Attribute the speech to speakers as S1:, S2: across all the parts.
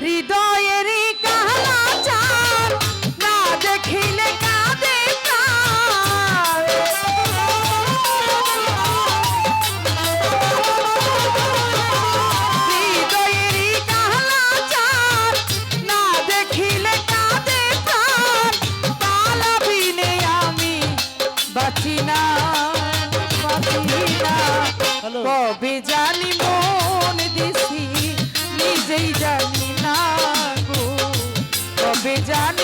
S1: হৃদয়েরই জানি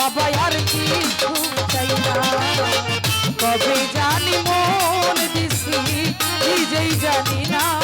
S1: বাবা আর কিছু চাই না। কবে জানি মন দিছি নিজেই জানি না।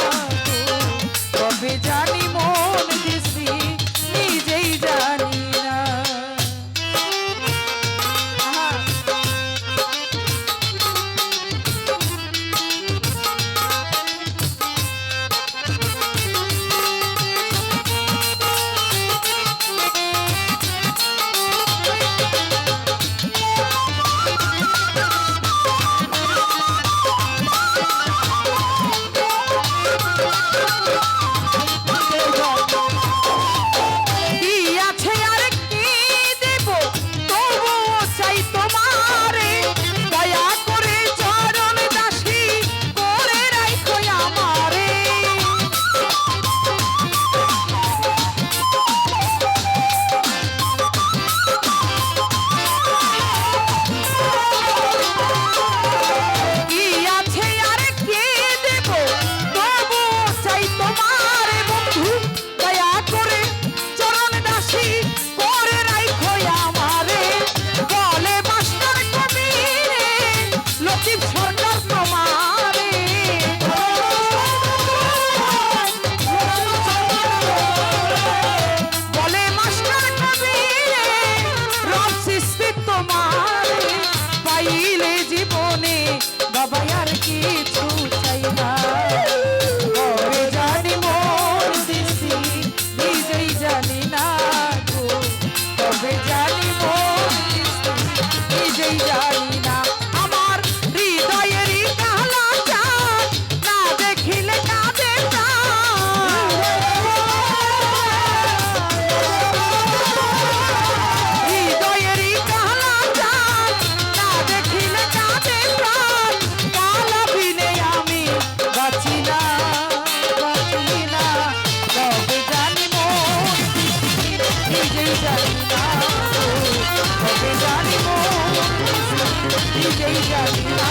S1: নিজেই জানি না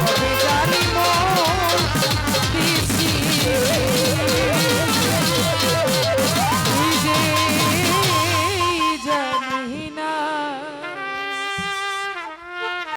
S1: হবে জানি মন